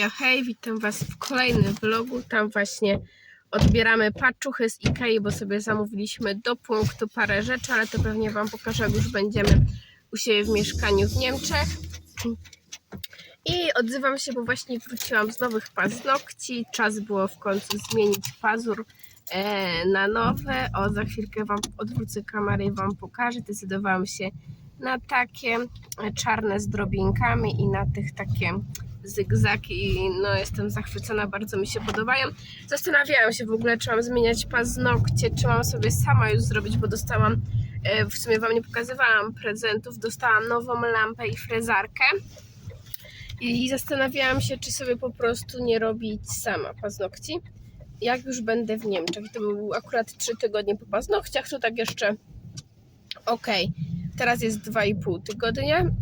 Hejo, hej, witam Was w kolejnym vlogu. Tam właśnie odbieramy paczuchy z Ikei, bo sobie zamówiliśmy do punktu parę rzeczy, ale to pewnie Wam pokażę, jak już będziemy u siebie w mieszkaniu w Niemczech. I odzywam się, bo właśnie wróciłam z nowych paznokci. Czas było w końcu zmienić pazur e, na nowe. O, za chwilkę Wam odwrócę kamerę i Wam pokażę. Decydowałam się na takie czarne z drobinkami i na tych takie zygzaki i no jestem zachwycona, bardzo mi się podobają. Zastanawiałam się w ogóle, czy mam zmieniać paznokcie, czy mam sobie sama już zrobić, bo dostałam, e, w sumie Wam nie pokazywałam prezentów, dostałam nową lampę i frezarkę. I zastanawiałam się, czy sobie po prostu nie robić sama paznokci. Jak już będę w Niemczech, to był akurat 3 tygodnie po paznokciach, to tak jeszcze okej. Teraz jest 2,5 tygodnia, mm,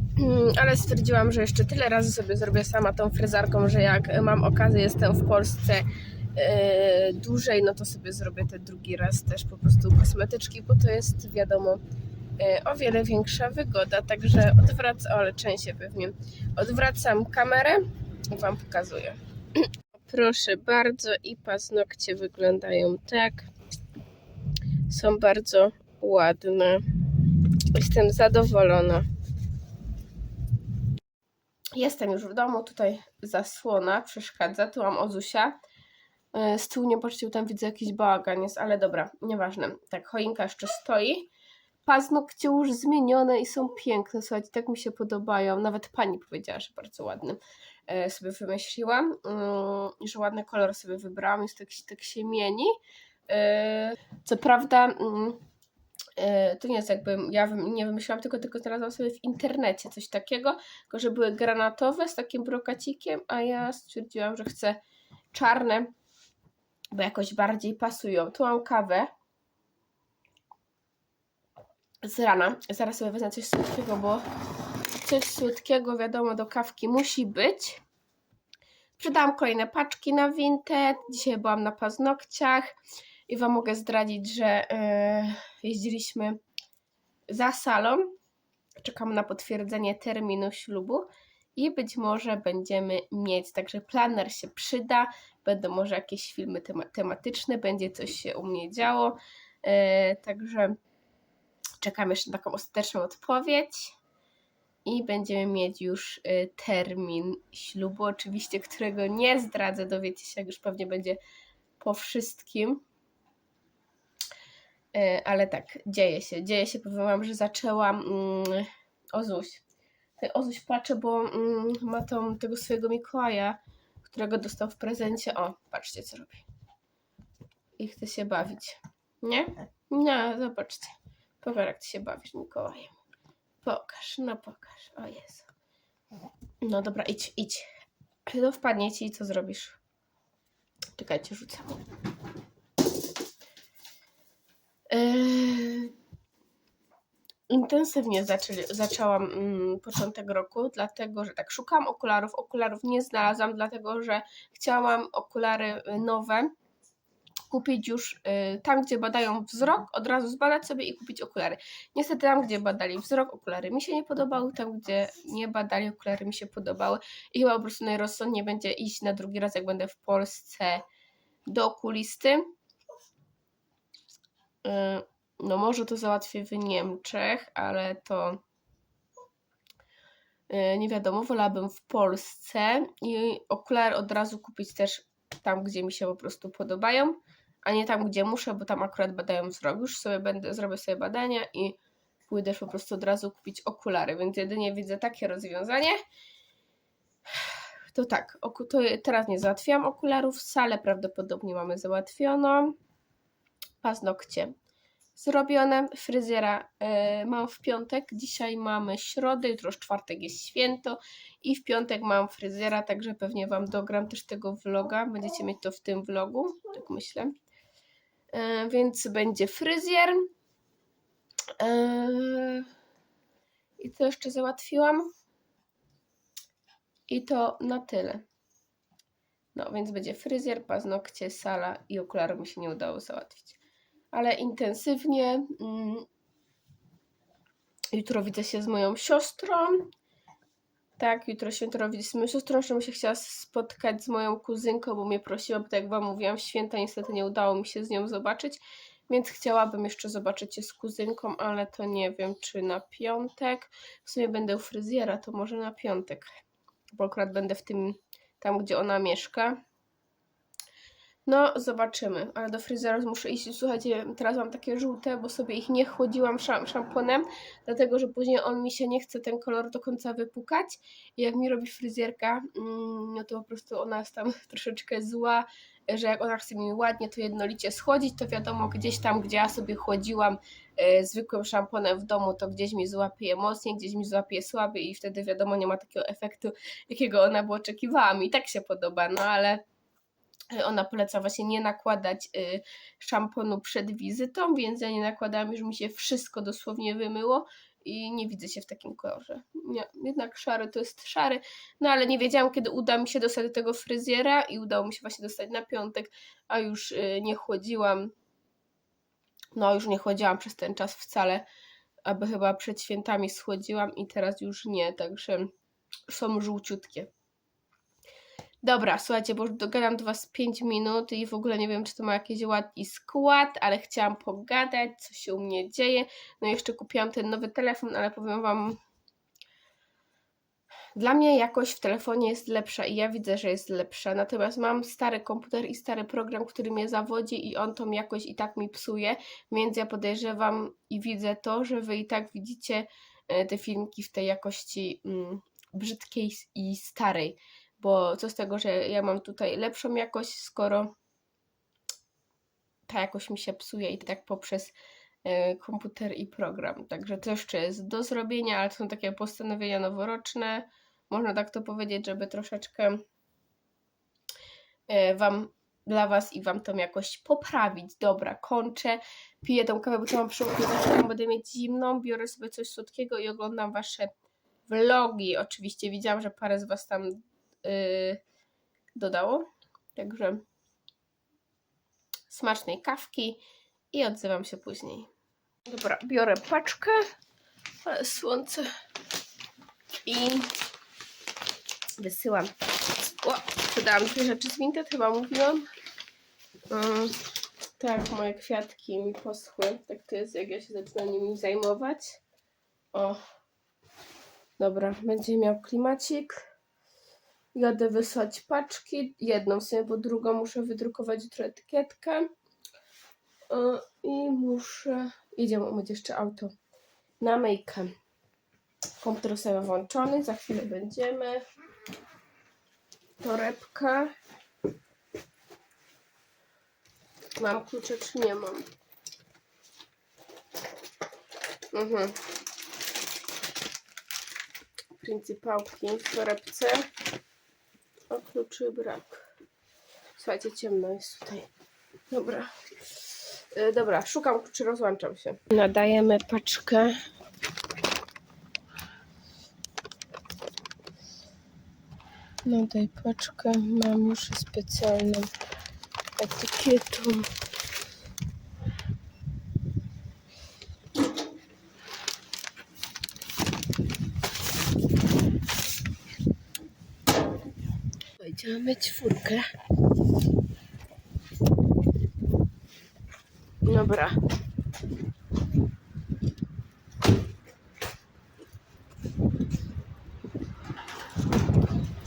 ale stwierdziłam, że jeszcze tyle razy sobie zrobię sama tą fryzarką, że jak mam okazję, jestem w Polsce e, dłużej, no to sobie zrobię ten drugi raz też po prostu kosmetyczki, bo to jest wiadomo e, o wiele większa wygoda, także odwracam, ale częściej pewnie odwracam kamerę i Wam pokazuję. Proszę bardzo i paznokcie wyglądają tak. Są bardzo ładne. Jestem zadowolona. Jestem już w domu, tutaj zasłona przeszkadza, tu mam Ozusia. E, Z tyłu nie patrzcie, tam widzę jakiś bałagan jest, ale dobra, nieważne. Tak, choinka jeszcze stoi. Paznokcie już zmienione i są piękne, słuchajcie, tak mi się podobają. Nawet pani powiedziała, że bardzo ładny e, sobie wymyśliłam. Mm, że ładny kolor sobie wybrałam, jest tak, tak się mieni. E, Co prawda... e, to nie jest jakby, ja nie wymyśliłam tylko, tylko znalazłam sobie w internecie coś takiego, tylko że były granatowe z takim brokacikiem, a ja stwierdziłam, że chcę czarne, bo jakoś bardziej pasują. Tu mam kawę z rana. Zaraz sobie wezmę coś słodkiego, bo coś słodkiego wiadomo do kawki musi być. Przydałam kolejne paczki na Vinted. Dzisiaj byłam na paznokciach i Wam mogę zdradzić, że e, jeździliśmy za salą. Czekam na potwierdzenie terminu ślubu i być może będziemy mieć. Także planer się przyda. Będą może jakieś filmy tema- tematyczne, będzie coś się u mnie działo. E, także czekam jeszcze na taką ostateczną odpowiedź. I będziemy mieć już y, termin ślubu, oczywiście, którego nie zdradzę, dowiecie się, jak już pewnie będzie po wszystkim. E, Ale tak, dzieje się, dzieje się, powiem że zaczęłam mm, Ozuś. Ozuś płacze, bo mm, ma tą, tego swojego Mikołaja, którego dostał w prezencie. O, patrzcie co robi. I chce się bawić. Nie? Nie, zobaczcie. Pokaż jak ty się bawisz Mikołajem. Pokaż, no pokaż. O Jezu. No dobra, idź, idź. No wpadnie ci i co zrobisz? Czekajcie, rzucam. Intensywnie zaczęli, zaczęłam mm, początek roku, dlatego że tak szukałam okularów. Okularów nie znalazłam, dlatego że chciałam okulary y, nowe kupić już y, tam, gdzie badają wzrok, od razu zbadać sobie i kupić okulary. Niestety tam, gdzie badali wzrok, okulary mi się nie podobały, tam, gdzie nie badali, okulary mi się podobały i chyba po prostu najrozsądniej będzie iść na drugi raz, jak będę w Polsce do okulisty. Y, No może to załatwię w Niemczech, ale to y, nie wiadomo, wolałabym w Polsce i okulary od razu kupić też tam, gdzie mi się po prostu podobają, a nie tam, gdzie muszę, bo tam akurat badają wzrok. Już sobie będę, zrobię sobie badania i pójdę po prostu od razu kupić okulary, więc jedynie widzę takie rozwiązanie. To tak, to teraz nie załatwiłam okularów, salę prawdopodobnie mamy załatwioną. Paznokcie zrobione, fryzjera e, mam w piątek, dzisiaj mamy środę, jutro czwartek jest święto i w piątek mam fryzjera, także pewnie Wam dogram też tego vloga, będziecie mieć to w tym vlogu, tak myślę. E, więc będzie fryzjer. E, I co jeszcze załatwiłam? I to na tyle. No, więc będzie fryzjer, paznokcie, sala i okularów mi się nie udało załatwić. Ale intensywnie. mm, Jutro widzę się z moją siostrą. Tak, jutro święto rodziców. Siostrą bym się chciała spotkać z moją kuzynką, bo mnie prosiła, bo tak jak Wam mówiłam, w święta niestety nie udało mi się z nią zobaczyć, więc chciałabym jeszcze zobaczyć się z kuzynką, ale to nie wiem, czy na piątek. W sumie będę u fryzjera, to może na piątek, bo akurat będę w tym, tam gdzie ona mieszka. No, zobaczymy, ale do fryzjera muszę iść. Słuchajcie, teraz mam takie żółte, bo sobie ich nie chłodziłam szam szamponem, dlatego że później on mi się nie chce ten kolor do końca wypukać. I jak mi robi fryzjerka, mm, no to po prostu ona jest tam troszeczkę zła, że jak ona chce mi ładnie to jednolicie schłodzić, to wiadomo, gdzieś tam, gdzie ja sobie chłodziłam e, zwykłym szamponem w domu, to gdzieś mi złapie mocniej, gdzieś mi złapie słabiej i wtedy wiadomo, nie ma takiego efektu, jakiego ona by oczekiwała. Mi tak się podoba, no ale ona poleca właśnie nie nakładać y, szamponu przed wizytą, więc ja nie nakładałam, już mi się wszystko dosłownie wymyło i nie widzę się w takim kolorze. Nie, jednak szary to jest szary, no ale nie wiedziałam, kiedy uda mi się dostać do tego fryzjera i udało mi się właśnie dostać na piątek, a już y, nie chłodziłam. No, już nie chłodziłam przez ten czas wcale, aby chyba przed świętami schłodziłam i teraz już nie, także są żółciutkie. Dobra, słuchajcie, bo już dogadam do Was 5 minut i w ogóle nie wiem, czy to ma jakiś ład skład, ale chciałam pogadać, co się u mnie dzieje. No i jeszcze kupiłam ten nowy telefon, ale powiem Wam, dla mnie jakość w telefonie jest lepsza i ja widzę, że jest lepsza. Natomiast mam stary komputer i stary program, który mnie zawodzi i on tą jakość i tak mi psuje, więc ja podejrzewam i widzę to, że Wy i tak widzicie e, te filmiki w tej jakości mm, brzydkiej i starej bo co z tego, że ja mam tutaj lepszą jakość, skoro ta jakość mi się psuje i tak poprzez e, komputer i program. Także to jeszcze jest do zrobienia, ale to są takie postanowienia noworoczne, można tak to powiedzieć, żeby troszeczkę e, Wam, dla Was i Wam tą jakość poprawić. Dobra, kończę, piję tą kawę, bo to mam przygotować, będę mieć zimną, biorę sobie coś słodkiego i oglądam Wasze vlogi. Oczywiście widziałam, że parę z Was tam yy, dodało. Także smacznej kawki i odzywam się później. Dobra, biorę paczkę, ale słońce i wysyłam. O, sprzedałam dwie rzeczy z Vinted, chyba mówiłam. Mm, tak, moje kwiatki mi poschły. Tak to jest, jak ja się zaczynam nimi zajmować. O, dobra, będzie miał klimacik. Jadę wysłać paczki, jedną sobie, bo drugą muszę wydrukować jutro etykietkę. I muszę. Jedziemy umyć jeszcze auto na myjkę. Komputer sobie włączony, za chwilę będziemy. Torebka. Mam klucze czy nie mam? Mhm. Pryncypałki w torebce. A kluczy brak. Słuchajcie, ciemno jest tutaj. Dobra. E, dobra, szukam kluczy, rozłączam się. Nadajemy paczkę. Nadaj paczkę. Mam już specjalną etykietą. Będziemy czwórkę. Dobra.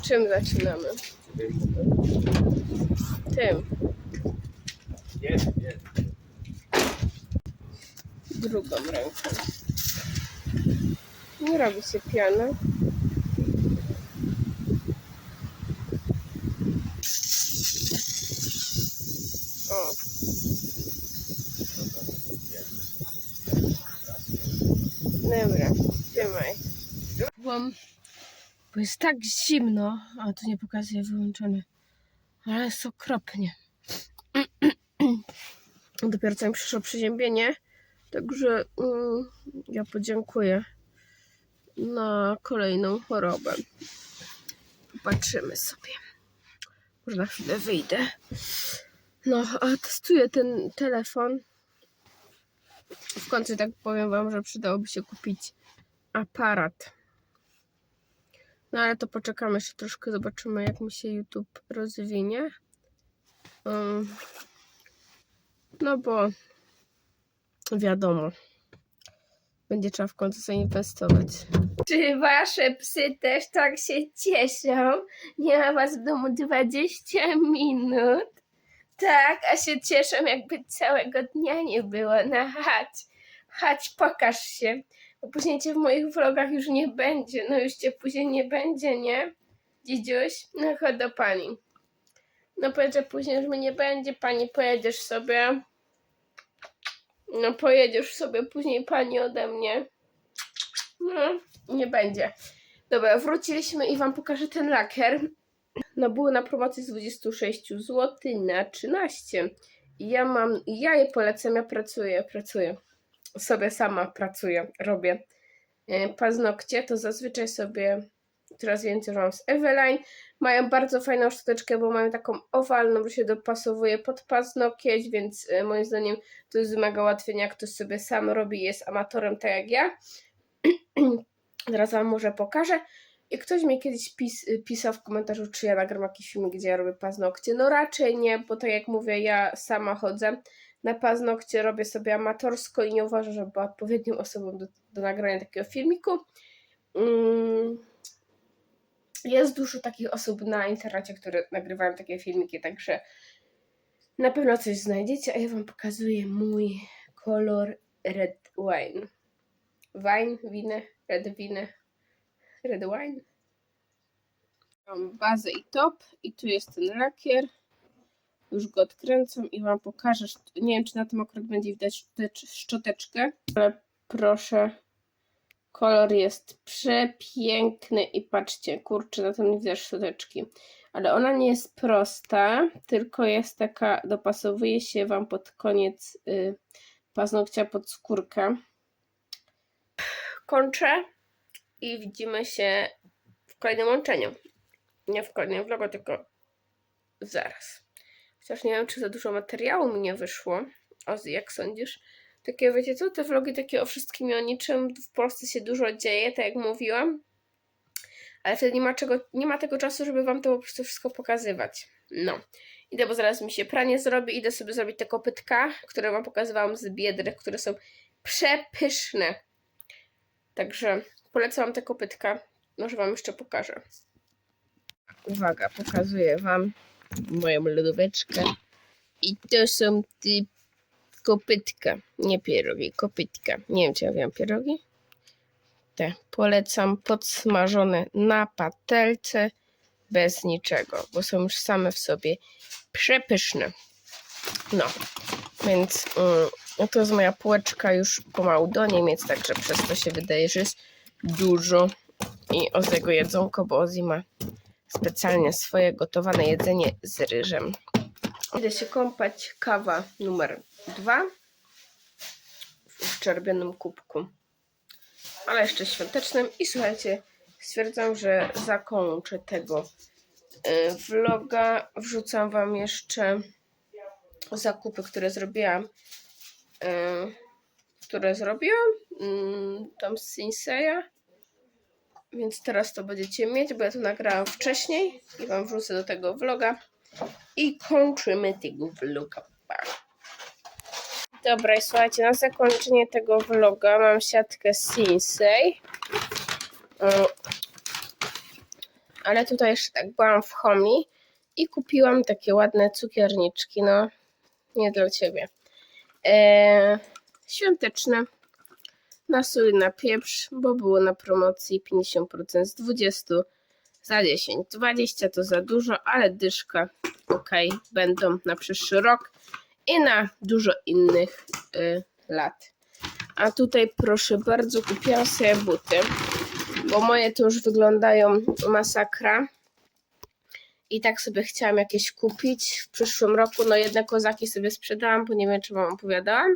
Czym zaczynamy? Tym. Drugą ręką. Nie robi się piana. O. Dobra, trzymaj. Byłam, jest tak zimno, a tu nie pokazuje wyłączone, ale jest okropnie. Dopiero co mi przyszło przeziębienie, także mm, ja podziękuję na kolejną chorobę. Popatrzymy sobie. Może na chwilę wyjdę. No, a testuję ten telefon. W końcu tak powiem wam, że przydałoby się kupić aparat. No ale to poczekamy jeszcze troszkę, zobaczymy jak mi się YouTube rozwinie. Um, no bo wiadomo, będzie trzeba w końcu zainwestować. Czy wasze psy też tak się cieszą? Nie ma was w domu 20 minut. Tak, a się cieszą jakby całego dnia nie było. No chodź, chodź, pokaż się. Później cię w moich vlogach już nie będzie. No już cię później nie będzie, nie? Dzidziuś? No chodź do pani. No powiedz, że później już mnie nie będzie, pani pojedziesz sobie. No pojedziesz sobie później pani ode mnie. No, nie będzie. Dobra, wróciliśmy i wam pokażę ten lakier. No był na promocji z 26 zł na 13. I ja mam, ja je polecam, ja pracuję, pracuję. Sobie sama pracuję, robię. E, Paznokcie to zazwyczaj sobie coraz więcej mam z Eveline. Mają bardzo fajną szczoteczkę, bo mają taką owalną, że się dopasowuje pod paznokieć, więc e, moim zdaniem to jest mega ułatwienie, jak ktoś sobie sam robi jest amatorem, tak jak ja. Zaraz Wam może pokażę. I ktoś mi kiedyś pis, pisał w komentarzu, czy ja nagram jakiś film, gdzie ja robię paznokcie. No raczej nie, bo tak jak mówię, ja sama chodzę na paznokcie, robię sobie amatorsko i nie uważam, że była odpowiednią osobą do, do nagrania takiego filmiku. Mm. Jest dużo takich osób na internecie, które nagrywają takie filmiki, także na pewno coś znajdziecie, a ja Wam pokazuję mój kolor red wine. Wine, wine, red wine, red wine. Mam bazę i top i tu jest ten lakier. Już go odkręcam i Wam pokażę. Nie wiem, czy na tym akurat będzie widać szczoteczkę, ale proszę. Kolor jest przepiękny i patrzcie, kurczę, na tym nie widać szczoteczki. Ale ona nie jest prosta, tylko jest taka, dopasowuje się Wam pod koniec y, paznokcia pod skórkę. Kończę i widzimy się w kolejnym łączeniu. Nie w kolejnym vlogu, tylko zaraz. Chociaż nie wiem, czy za dużo materiału mi nie wyszło. Ozzy, jak sądzisz? Takie, wiecie co, te vlogi takie o wszystkim i o niczym. W Polsce się dużo dzieje, tak jak mówiłam. Ale wtedy nie ma, czego, nie ma tego czasu, żeby wam to po prostu wszystko pokazywać. No. Idę, bo zaraz mi się pranie zrobi. Idę sobie zrobić te kopytka, które wam pokazywałam z biedry, które są przepyszne. Także polecam te kopytka. Może wam jeszcze pokażę. Uwaga, pokazuję wam moją lodóweczkę. I to są ty kopytka, nie pierogi, kopytka. Nie wiem, czy ja wiem pierogi. Te polecam podsmażone na patelce bez niczego, bo są już same w sobie przepyszne. No, więc mm, to jest moja półeczka już pomału do Niemiec, także przez to się wydaje, że jest dużo i Ozego jedzonko, bo Ozzy ma specjalnie swoje gotowane jedzenie z ryżem. Idę się kąpać, kawa numer dwa w czerwonym kubku, ale jeszcze świątecznym. I słuchajcie, stwierdzam, że zakończę tego y, vloga. Wrzucam Wam jeszcze zakupy, które zrobiłam. y, które zrobiłam mm, tam z Sinseya. Więc teraz to będziecie mieć, bo ja to nagrałam wcześniej i Wam wrzucę do tego vloga. I kończymy tego vloga. Dobra, i słuchajcie, na zakończenie tego vloga mam siatkę Sinsei. Ale tutaj jeszcze tak byłam w Homi i kupiłam takie ładne cukierniczki, no nie dla Ciebie. Eee, świąteczne. Na sól, na pieprz, bo było na promocji 50% z 20 za 10. 20 to za dużo, ale dyszka ok, będą na przyszły rok i na dużo innych y, lat. A tutaj proszę bardzo, kupiłam sobie buty, bo moje to już wyglądają masakra. I tak sobie chciałam jakieś kupić w przyszłym roku. No jedne kozaki sobie sprzedałam, bo nie wiem, czy wam opowiadałam.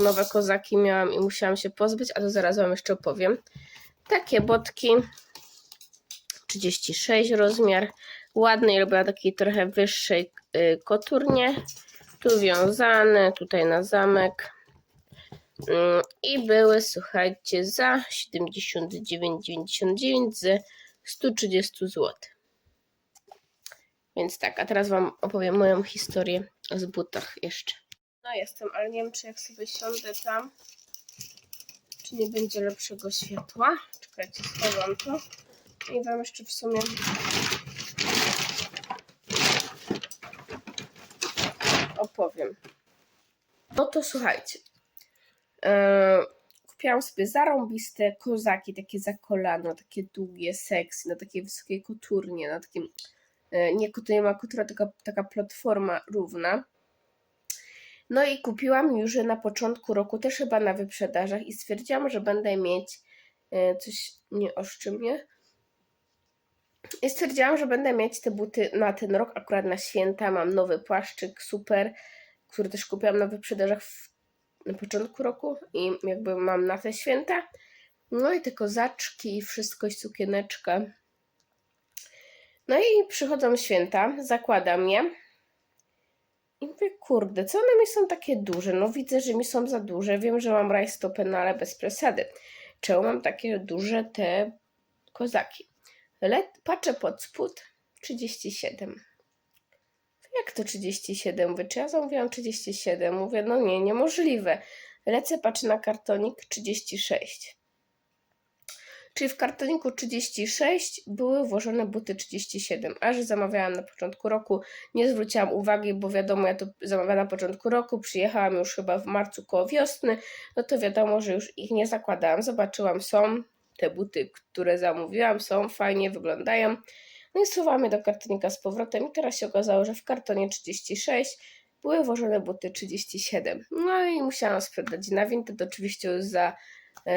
Nowe kozaki miałam i musiałam się pozbyć, a to zaraz wam jeszcze opowiem. Takie botki. 36 rozmiar. Ładny i robiła takiej trochę wyższej y, koturnie. Tu wiązane, tutaj na zamek. Mm, I były, słuchajcie, za 79,99 z 130 zł. Więc tak, a teraz Wam opowiem moją historię z butach jeszcze. No jestem, ale nie wiem, czy jak sobie siądę tam, czy nie będzie lepszego światła. Czekajcie, schowam to. I Wam jeszcze w sumie opowiem. No to słuchajcie. Eee, kupiłam sobie zarąbiste kozaki, takie za kolano, takie długie, sexy, na takiej wysokiej koturnie, na takim, e, nie kotura, tylko taka platforma równa. No i kupiłam już na początku roku, też chyba na wyprzedażach i stwierdziłam, że będę mieć e, coś, nie oszczy mnie. I stwierdziłam, że będę mieć te buty na ten rok, akurat na święta. Mam nowy płaszczyk, super, który też kupiłam na wyprzedażach w, na początku roku i jakby mam na te święta. No i te kozaczki i wszystko, i sukieneczka. No i przychodzą święta, zakładam je. I mówię, kurde, co one mi są takie duże? No widzę, że mi są za duże. Wiem, że mam rajstopy, no ale bez przesady. Czemu mam takie duże te kozaki? Patrzę pod spód 37. Jak to 37? Mówię, czy ja zamówiłam 37? Mówię, no nie, niemożliwe. Lecę, patrzę na kartonik 36. Czyli w kartoniku 36 były włożone buty 37, a że zamawiałam na początku roku, nie zwróciłam uwagi, bo wiadomo, ja to zamawiałam na początku roku, przyjechałam już chyba w marcu koło wiosny, no to wiadomo, że już ich nie zakładałam. Zobaczyłam, są te buty, które zamówiłam, są fajnie, wyglądają. No i schowałam je do kartonika z powrotem i teraz się okazało, że w kartonie 36 były włożone buty 37. No i musiałam sprzedać na Vinted, oczywiście za,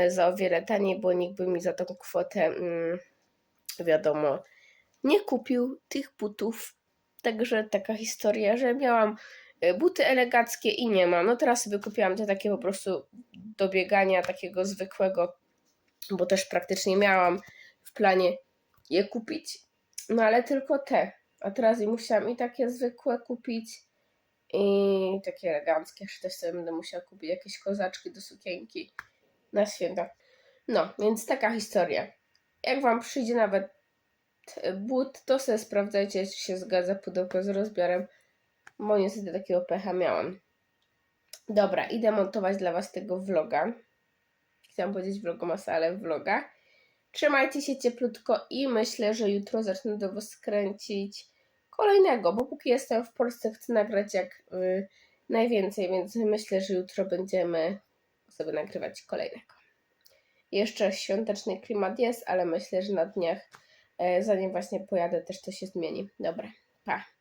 za o wiele taniej, bo nikt by mi za tą kwotę, mm, wiadomo, nie kupił tych butów. Także taka historia, że miałam e, buty elegackie i nie ma. No teraz sobie kupiłam te takie po prostu do biegania, takiego zwykłego, bo też praktycznie miałam w planie je kupić. No ale tylko te. A teraz i musiałam i takie zwykłe kupić, i takie eleganckie. Jeszcze też sobie będę musiała kupić jakieś kozaczki do sukienki na święta. No, więc taka historia. Jak Wam przyjdzie nawet but, to sobie sprawdzajcie, czy się zgadza pudełko z rozbiorem, bo niestety takiego pecha miałam. Dobra, idę montować dla Was tego vloga. Chciałam powiedzieć vlogomasa, ale vloga. Trzymajcie się cieplutko i myślę, że jutro zacznę do Was kolejnego, bo póki jestem w Polsce chcę nagrać jak y, najwięcej, więc myślę, że jutro będziemy sobie nagrywać kolejnego. Jeszcze świąteczny klimat jest, ale myślę, że na dniach, e, zanim właśnie pojadę, też to się zmieni. Dobra, pa.